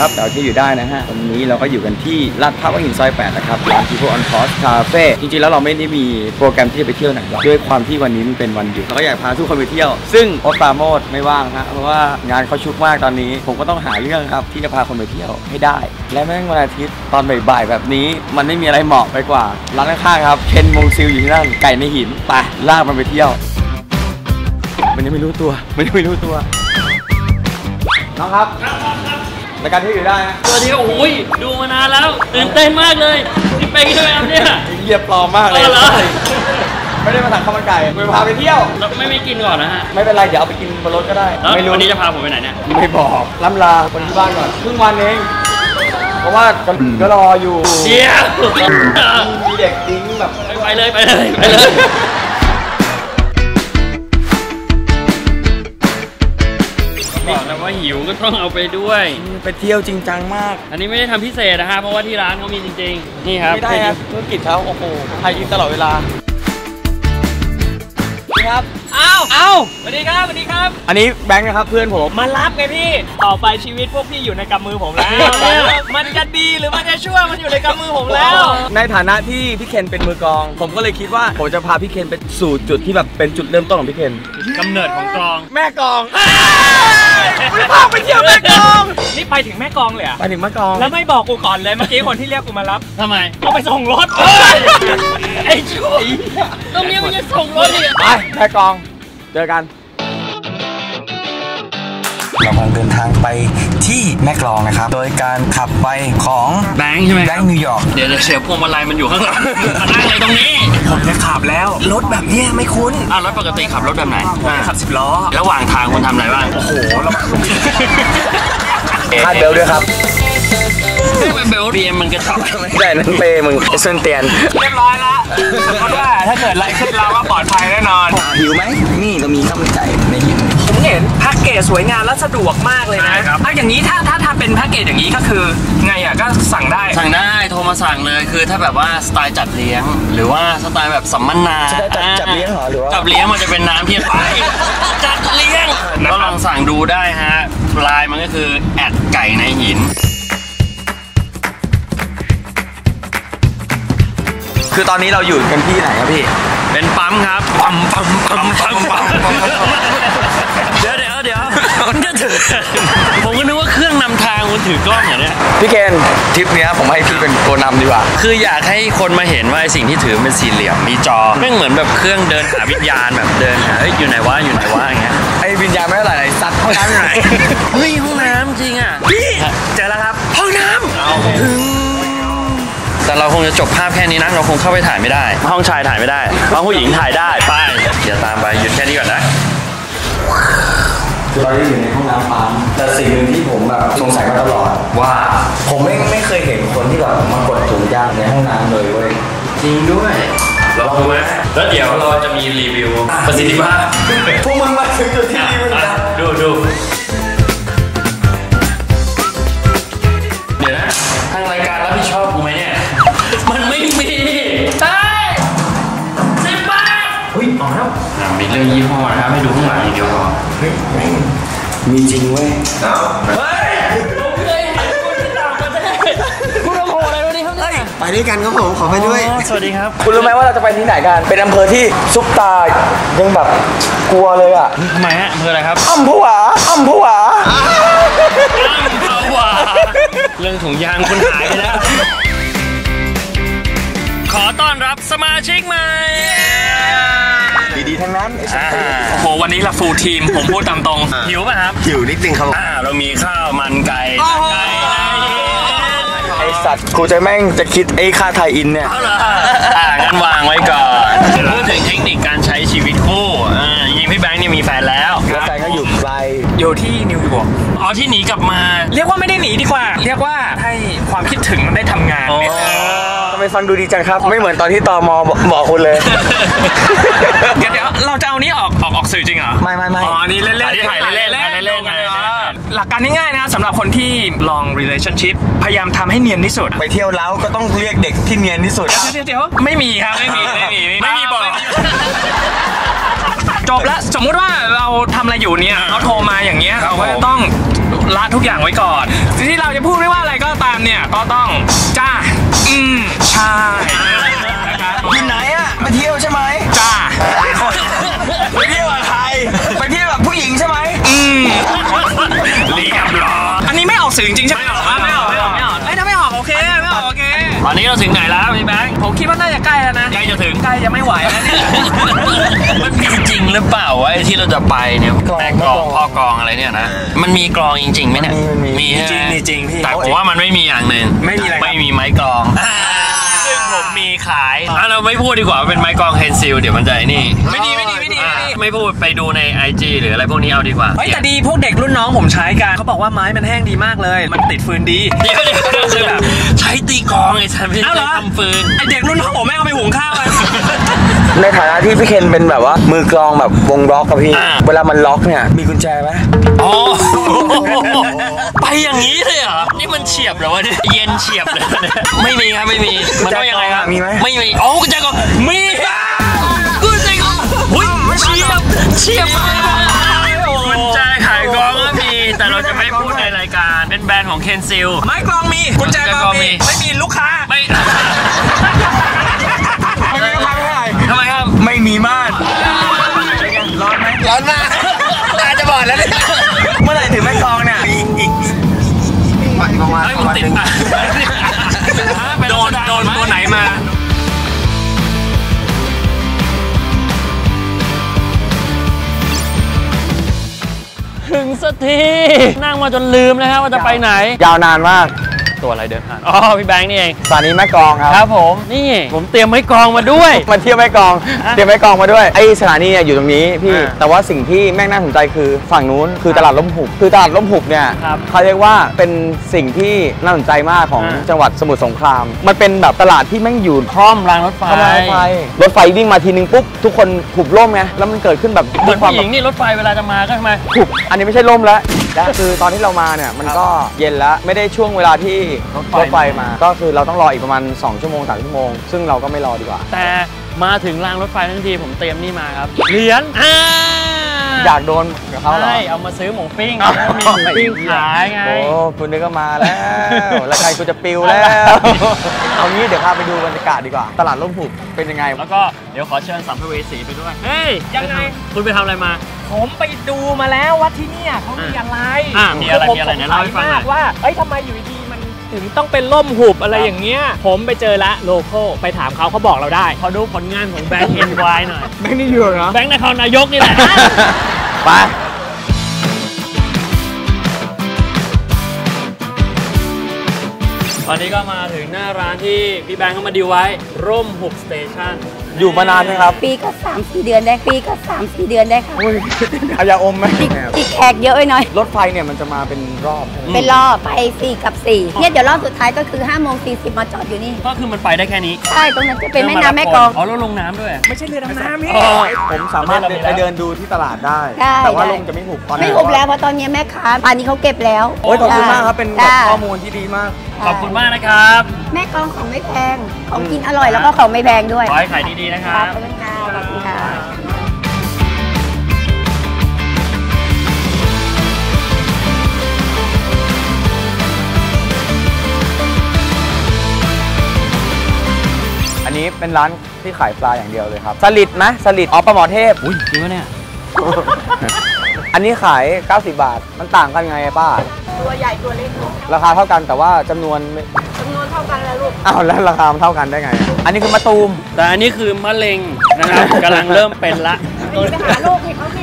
ครับแต่ที่อยู่ได้นะฮะวันนี้เราก็อยู่กันที่ลาดพร้าวหินซอย8นะครับร้าน People on Cost Cafe จริงๆแล้วเราไม่ได้มีโปรแกรมที่จะไปเที่ยวไหนหรอกด้วยความที่วันนี้มันเป็นวันหยุดเราก็อยากพาทุกคนไปเที่ยว ซึ่งโอตปราโมดไม่ว่างฮะเพราะว่างานเขาชุกมากตอนนี้ ผมก็ต้องหาเรื่องครับที่จะพาคนไปเที่ยวให้ได้ และแม่งวันอาทิตย์ตอนบ่ายๆแบบนี้ มันไม่มีอะไรเหมาะไปกว่าร้านข้างๆครับเคนมงซิลอยู่ที่นั่นไก่ในหินไปลากมันไปเที่ยว มันยังไม่รู้ตัวมันยังไม่รู้ตัวน้องครับรายการที่อยู่ได้นะตัวนี้โอ้ยดูมานานแล้วตื่นเต้นมากเลยนี่ไปใช่ไหมครับเนี่ยเหยียบปลอมมากเลย เอาเหรอ ไม่ได้มาสั่งข้าวมันไก่ไปพาไปเที่ยวเราไม่ไม่กินก่อนนะฮะไม่เป็นไร เดี๋ยวเอาไปกินบนรถก็ได้ แล้วไม่รู้ วันนี้จะพาผมไปไหนเนี่ย ไม่บอกล้ำลาคนที่บ้านก่อนครึ่งวันเอง เพราะว่าก็ก็รออยู่เดี๋ยวมีเด็กดิ้งแบบ ไปเลยไปเลยไปเลย วว่าหิวก็ต้องเอาไปด้วย ไปเที่ยวจริงจังมาก อันนี้ไม่ได้ทำพิเศษนะฮะเพราะว่าที่ร้านเขามีจริงๆ นี่ครับไม่ได้ครับธุรกิจเขาโอ้โหไทยอินตลอดเวลาครับ อ้าวอ้าวสวัสดีครับสวัสดีครับ อันนี้แบงค์นะครับเพื่อนผม มารับไงพี่ ต่อไปชีวิตพวกพี่อยู่ในกำมือผมแล้ว มันจะดีหรือมันจะชั่วมันอยู่ในกำมือผมแล้ว ในฐานะที่พี่เคนเป็นมือกลอง ผมก็เลยคิดว่าผมจะพาพี่เคนไปสู่จุดที่แบบเป็นจุดเริ่มต้นของพี่เคนกำเนิดของกลอง แม่กลองไม่พาไปเที่ยวแม่กลอง นี่ไปถึงแม่กลองเลยเหรอะไปถึงแม่กลอง แล้วไม่บอกกูก่อนเลยเมื่อกี้คนที่เรียกกูมารับทำไมก็ไปส่งรถไอ้ชั่วตรงนี้มันจะส่งรถอีกไปแม่กลอง เจอกันเรากำลังเดินทางไปที่แม่กลองนะครับ โดยการขับไปของแบงค์ใช่ไหมแบงค์นิวยอร์กเดี๋ยวเดี๋ยวเสียพวงมาลัยมันอยู่ข้างหลังมานั่งเลยตรงนี้ผมจะขับแล้วรถแบบเนี้ยไม่คุ้นอ้าวแล้วปกติขับรถแบบไหนขับสิบล้อ ระหว่างทางคุณทำอะไรบ้าง โอ้โหแล้วคาดเบลด้วยครับ เบลเรียมมันกระชอกไม่ได้นั่นเปมึงไอ้เส้นเตียนเรียบร้อยละเพราะว่าถ้าเกิดอะไรขึ้นเราก็ปลอดภัยแน่นอนหิวไหมนี่เรามีข้าวมันไก่ในหินผมเห็นแพ็กเกจสวยงามและสะดวกมากเลยนะถ้าอย่างนี้ถ้าถ้าทำเป็นแพ็กเกจอย่างนี้ก็คือไงอะก็สั่งได้สั่งได้โทรมาสั่งเลยคือถ้าแบบว่าสไตล์จัดเลี้ยง หรือว่าสไตล์แบบสัมมนาจะได้จัดจัดเลี้ยงเหรอหรือว่าจัดเลี้ยงมันจะเป็นน้ำที่ไปจัดเลี้ยงก็ลองสั่งดูได้ฮะลายมันก็คือแอดไก่ในหิน คือตอนนี้เราอยู่กันที่ไหนครับพี่ เป็นปั๊มครับปั๊มปั๊มปั๊มปั๊มปั๊มเดี๋ยวเดี๋ยวเดี๋ยวมันจะถือผมก็นึกว่าเครื่องนำทางคุณถือกล้องเหรอเนี่ย พี่เคนทริปเนี้ยผมให้พี่เป็นตัวนำดีกว่า คืออยากให้คนมาเห็นว่าไอ้สิ่งที่ถือเป็นสี่เหลี่ยมมีจอแม่งเหมือนแบบเครื่องเดินหาวิญญาณแบบเดินหาเอ้ยอยู่ไหนวะอยู่ไหนวะอย่างเงี้ย ไอ้วิญญาณไม่เท่าไหร่ไอ้สัตว์ห้องน้ำอยู่ไหนเฮ้ยห้องน้ำจริงอะพี่เจอแล้วครับห้องน้ำ แต่เราคงจะจบภาพแค่นี้นะ เราคงเข้าไปถ่ายไม่ได้ ห้องชายถ่ายไม่ได้ห้องผู้หญิงถ่ายได้ไปเดี๋ยวตามไปหยุดแค่นี้ก่อนนะคือเราได้อยู่ในห้องน้ำปั๊มแต่สิ่งหนึ่งที่ผมแบบสงสัยมาตลอด ว่าผมไม่ไม่เคยเห็นคนที่แบบมากดถุงยางในห้องน้ำเลยเว้ยจริงด้วยลองดูไหมแล้วเดี๋ยวเราจะมีรีวิวประสิทธิภาพพวกมึงมาถึงจุดที่ดีมึงอะนะดูดู ยี่ห้อนะครับให้ดูข้างหลังอย่างเดียวพอเฮ้ยแม่งมีจริงเว้ยเฮ้ยผมเคยเห็นคนที่ต่างประเทศคุณโอ้โหอะไรวะนี่ครับเนี่ยไปด้วยกันครับผมขอไปด้วยอ๋อสวัสดีครับ คุณรู้ไหมว่าเราจะไปที่ไหนกัน เป็นอำเภอที่ซุปตายังแบบกลัวเลยอะทำไมฮะอำเภออะไรครับอ้ำผวาอ้ำผวาเอาว่าเรื่องถุงยางคุณหายไปแล้วขอต้อนรับสมาชิกใหม่ ดีๆทั้งนั้นไอ้สัตว์อ่าโหวันนี้ละฟูลทีม ผมพูดตามตรงหิวป่ะครับ หิวนิดนึงครับอ่าเรามีข้าวมันไก่โอ้โหไก่ในเย็นไอสัตว์กูจะแม่งจะคิดไอ้ค่าไทยอินเนี่ยเอาเหรออ่างั้นวางไว้ก่อนพูดถึงเทคนิคการใช้ชีวิตคู่อ่ายิงพี่แบงค์เนี่ยมีแฟนแล้วแล้วแฟนก็อยู่ไกลอยู่ที่นิวยอร์กอ๋อที่หนีกลับมา เรียกว่าไม่ได้หนีดีกว่า เรียกว่าให้ความคิดถึงมันได้ทำงานอ๋อทำ ไมฟังดูดีจังครับ ไม่เหมือนตอนที่ตอมบอกบอกคุณเลย เดี๋ยวเดี๋ยวเราจะเอานี้ออกออกออกสื่อจริงเหรอ ไม่ไม่ไม่ อ๋ออันนี่เล่นเล่นอันนี้ถ่ายเล่นๆถ่ายเล่นๆถ่ายเล่นๆหลักการง่ายๆนะสำหรับคนที่ลอง relationship พยายามทำให้เนียนที่สุด ไปเที่ยวแล้วก็ต้องเรียกเด็กที่เนียนที่สุด เดี๋ยวเดี๋ยวไม่มีครับไม่มีไม่มีไม่มีบอก จบแล้วสมมุติว่าเราทำอะไรอยู่เนี่ยเขาโทรมาอย่างเงี้ยเราก็จะต้องละทุกอย่างไว้ก่อนที่เราจะพูดไม่ว่าอะไรก็ตามเนี่ยก็ต้องจ้า อืมใช่นะครับอยู่ไหนอะไปเที่ยวใช่ไหมจ้าไปเที่ยวกับใครไปเที่ยวกับผู้หญิงใช่ไหมอืมเรียบร้อยอันนี้ไม่ออกสื่อจริงๆใช่ไหมไม่ออกไม่ออกไม่ออกไม่ออกเอ้ยถ้าไม่ออกโอเคไม่ออกโอเคตอนนี้เราถึงไหนแล้วพี่แบงค์ผมคิดว่าน่าจะใกล้แล้วนะใกล้จะถึงใกล้จะไม่ไหวแล้วเนี่ยมันมีจริง หรือเปล่าวะไอ้ที่เราจะไปเนี่ยแม่กลองพ่อกลองอะไรเนี่ยนะมันมีกลองจริงๆไหมเนี่ยมีใช่ไหมีจริงพี่แต่ผมว่ามันไม่มีอย่างหนึ่งไม่มีอะไรครับ ไม่มีไม้กลองซึ่งผมมีขายอะเราไม่พูดดีกว่าว่าเป็นไม้กลองเฮนซิลเดี๋ยวมันจะไอ้นี่ไม่ดีไม่ดีไม่ดีอะไม่ดี ไม่พูดไปดูใน IG หรืออะไรพวกนี้เอาดีกว่าเฮ้ยแต่ดีพวกเด็กรุ่นน้องผมใช้กันเขาบอกว่าไม้มันแห้งดีมากเลย มันติดฟืนดี เดี๋ยวเดี๋ยวคือแบบใช้ตีกลองไอ้สันไม่เอ้าเหรใช่อทำฟืน ไอเด็กรุ่นน้องผมไม่งเอาไปหุงข้าวเลย ในฐานะที่พี่เคนเป็นแบบว่า มือกลองแบบวงล็อกกับพี่เวลามันล็อกเนี่ย มีกุญแจไหมอ๋อ ไปอย่างนี้เลยเหรอ นี่มันเฉียบเหรอวะเนี่ย เย็นเฉียบเลยเนี่ยไม่มีครับ ไม่มี มันต้องยังไงครับ มีไหมไม่มีอ๋อกุญแจกองมีกุญแจกองหุ้ยเฉียบ เฉียบมากกุญแจขายกองก็มี แต่เราจะไม่พูดในรายการ เป็นแบรนด์ของเคนซิล ไม้กลองมีกุญแจกลองมี ไม่มีลูกค้า ไม่ไม่มีพังเท่าไหร่ ทำไมครับ ไม่มีม่านร้อนไหมร้อนมากตาจะบอดแล้วเนี่ยเมื่อไหร่ถึงแม่กลองเนี่ยอีกอีกประมาณเฮ้ยมันติดอะโดนโดนตัวไหนมาถึงสักทีนั่งมาจนลืมนะฮะว่าจะไปไหน ยาวนานมาก ตัวอะไรเดินผ่านอ๋อพี่แบงค์นี่เองสถานีแม่กลองครับครับผมนี่ผมเตรียมไม้กลองมาด้วย มาเที่ยวแม่กลอง เตรียมแม่กลองมาด้วยไอสถานีเนี่ยอยู่ตรงนี้พี่อ่าแต่ว่าสิ่งที่แม่งน่าสนใจคือฝั่งนู้นคือตลาดล้มหุบคือตลาดล้มหุบเนี่ยครับเขาเรียกว่าเป็นสิ่งที่น่าสนใจมากของอ่าจังหวัดสมุทรสงคราม มันเป็นแบบตลาดที่แม่งอยู่ข้อมรางรถไฟเข้ามารถไฟรถไฟวิ่งมาทีนึงปุ๊บทุกคนหุบร่มไงแล้วมันเกิดขึ้นแบบเหมือนควาผู้หญิงนี่รถไฟเวลาจะมาก็ทำไมหุบอันนี้ไม่ใช่ร่มแล้วคือตอนที่เรามาเนี่ยมันก็เย็นแล้วไม่ได้ช่วงเวลาที่รถไฟรถไฟมา ก็คือเราต้องรออีกประมาณ 2 ชั่วโมง3ชั่วโมง ซึ่งเราก็ไม่รอดีกว่า แต่มาถึงรางรถไฟทั้งทีผมเตรียมนี่มาครับ เหรียญอ่าอยากโดนกับเขาเหรอใช่เอามาซื้อหมูปิ้งอ๋อแล้วมีหมูปิ้งขายไง โอ้คุณนี่ก็มาแล้ว แล้วใครกูจะปิวแล้ว เอางี้เดี๋ยวพาไปดูบรรยากาศดีกว่า ตลาดร่มหุบเป็นยังไง แล้วก็เดี๋ยวขอเชิญสัมภเวสีไปด้วย เฮ้ย ยังไง คุณไปทำอะไรมาผมไปดูมาแล้วว่าที่เนี่ยเขามีอะไรอะมีอะไรคืมีอะไรผไหนเล่าให้ฟังหน่อยมากว่า เอ้ยทำไมอยู่ดีๆมัน ถึงต้องเป็นล่มหุบอะไรอย่างเงี้ย ผมไปเจอละโลโก้ไปถามเขาเขาบอกเราได้ ขอดูผลงานของแบงค์เอ็นวายหน่อยแม่งนี่อยู่เหรอ แบงค์นครนายกนี่แหละ ไป ตอนนี้ก็มาถึงหน้าร้านที่พี่แบงค์เขามาดีลไว้ ร่มหุบสเตชันอยู่มานานไหมครับปีก็สามสี่เดือนได้ปีก็สามสี่เดือนได้ค่ะอุ้ยเอายาอมไหมอีกอีกแขกเยอะไว้หน่อย รถไฟเนี่ยมันจะมาเป็นรอบใช่ไหมเป็นรอบไปสี่กับสี่เนี่ยเดี๋ยวรอบสุดท้ายก็คือ5้าโมงสี่สิบมาจอดอยู่นี่ ก็คือมันไปได้แค่นี้ ใช่ ตรงนั้นจะเป็นแม่น้ำแม่กลองอ๋อแล้วลงน้ำด้วย ไม่ใช่เรือดำน้ำนี่อ๋อผมสามารถเดินไปเดินดูที่ตลาดได้ได้แต่ว่าได้ลงจะไม่หุบตอนนี้ไม่หุบแล้วเพราะตอนนี้แม่ค้าอันนี้เขาเก็บแล้วโอ้ยขอบคุณมากครับเป็นแบบจ้าข้อมูลที่ดีมากขอบคุณมากนะครับ แม่กลองของไม่แพง ของกินอร่อยแล้วก็ของไม่แพงด้วย ขอให้ขายดีๆนะคครัรับบขอบคุณค่ะขอบคุณค่ะอันนี้เป็นร้านที่ขายปลาอย่างเดียวเลยครับ สลิดไหมสลิดอ๋อปลาหมอเทพ อุ้ยจริงปะเนี่ย อันนี้ขาย 90 บาท มันต่างกันไงป้า ตัวใหญ่ตัวเล็กราคาเท่ากันแต่ว่าจำนวนไม่จำนวนเท่ากันแล้วลูก อ้าวแล้วราคามันเท่ากันได้ไง อันนี้คือมะตูม แต่อันนี้คือมะเร็งนะครับ กำลังเริ่มเป็นละ ไปหาลูกให้เขาสิ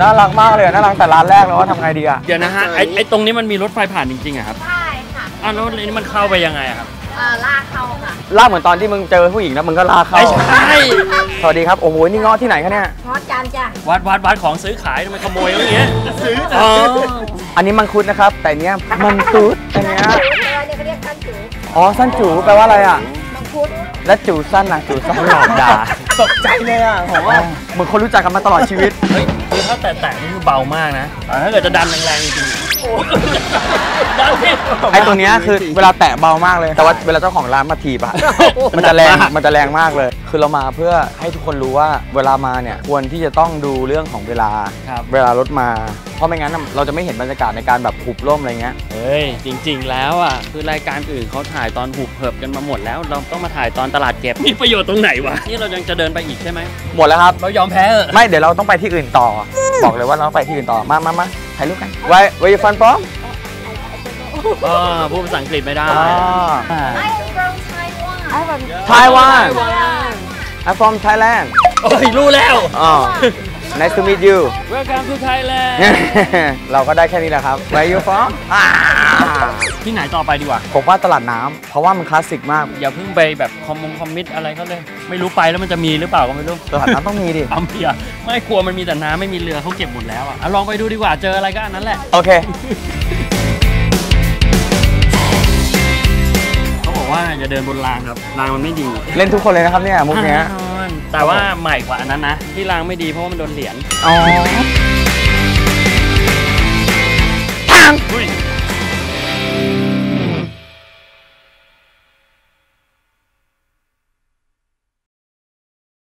น่ารักมากเลยอะน่ารักแต่ร้านแรกแล้วว่าทำไงดีอะ เดี๋ยวนะฮะไอ้ไอ้ตรงนี้มันมีรถไฟผ่านจริงๆอะครับ ใช่ค่ะ อ้าวแล้วอันนี้มันเข้าไปยังไงอะครับ อ่าลากเข้าค่ะลากเหมือนตอนที่มึงเจอผู้หญิงแล้วมึงก็ลากเข้าไม่ใช่สวัสดีครับ โอ้โห นี่เงาะที่ไหนคะเนี่ย พอจานจ้ะวัดวัดวัดของซื้อขายทำไมขโมยอย่างเงี้ยซื้ออ๋ออันนี้มังคุดนะครับ แต่เนี้ยมันตุดอันเนี้ยเนี่ยเขาเรียกกันจูอ๋อ สั้นจูแปลว่าอะไรอะ มังคุด และจูสั้นนะจูสั้นหลอกด่าตกใจเลยอะผมว่าเหมือนคนรู้จักกันมาตลอดชีวิตเฮ้ยคือ ถ้าแตะๆนี่คือเบามากนะแต่ถ้าเกิดจะดันแรงๆจริงๆดันผิดไอ้ตัวเนี้ยคือเวลาแตะเบามากเลย แต่ว่าเวลาเจ้าของร้านมาถีบอะ มันจะแรง มันจะแรงมากเลย คือเรามาเพื่อให้ทุกคนรู้ว่าเวลามาเนี่ยควรที่จะต้องดูเรื่องของเวลา ครับ เวลารถมา เพราะไม่งั้นน่ะเราจะไม่เห็นบรรยากาศในการแบบหุบร่มอะไรเงี้ย เฮ้ย จริง ๆ แล้วอะ คือรายการอื่นเขาถ่ายตอนหุบเหิบกันมาหมดแล้ว เราต้องมาถ่ายตอนตลาดเก็บ มีประโยชน์ตรงไหนวะ นี่เรายังจะเดินไปอีกใช่ไหม หมดแล้วครับ เรายอมแพ้เออไม่ เดี๋ยวเราต้องไปที่อื่นต่อ บอกเลยว่าเราต้องไปที่อื่นต่อ มามามาถ่ายรูปกัน ไว้ไว้ฟันป้อม เออพูดภาษาอังกฤษไม่ได้อ่าอ่าไต้หวัน I'm from Thailand โอ้ยรู้แล้ว อ๋อ Nice to meet you Welcome to Thailand เราก็ได้แค่นี้แหละครับ Where you from อ่า ที่ไหนต่อไปดีกว่า ผมว่าตลาดน้ำเพราะว่ามันคลาสสิกมาก อย่าเพิ่งไปแบบคอมมงคอมมิตอะไรเขาเลย ไม่รู้ไปแล้วมันจะมีหรือเปล่าก็ไม่รู้ตลาดน้ำต้องมีดิ ปั๊มเพียไม่กลัวมันมีแต่น้ำไม่มีเรือเขาเก็บหมดแล้วอะลองไปดูดีกว่าเจออะไรก็อันนั้นแหละโอเค เขาบอกว่าจะเดินบนรางครับรางมันไม่ดีเล่นทุกคนเลยนะครับเนี่ยมุกเนี้ยแต่ว่าใหม่กว่าอันนั้นนะ ที่รางไม่ดีเพราะว่ามันโดนเหรียญอ๋อ เฮ้ย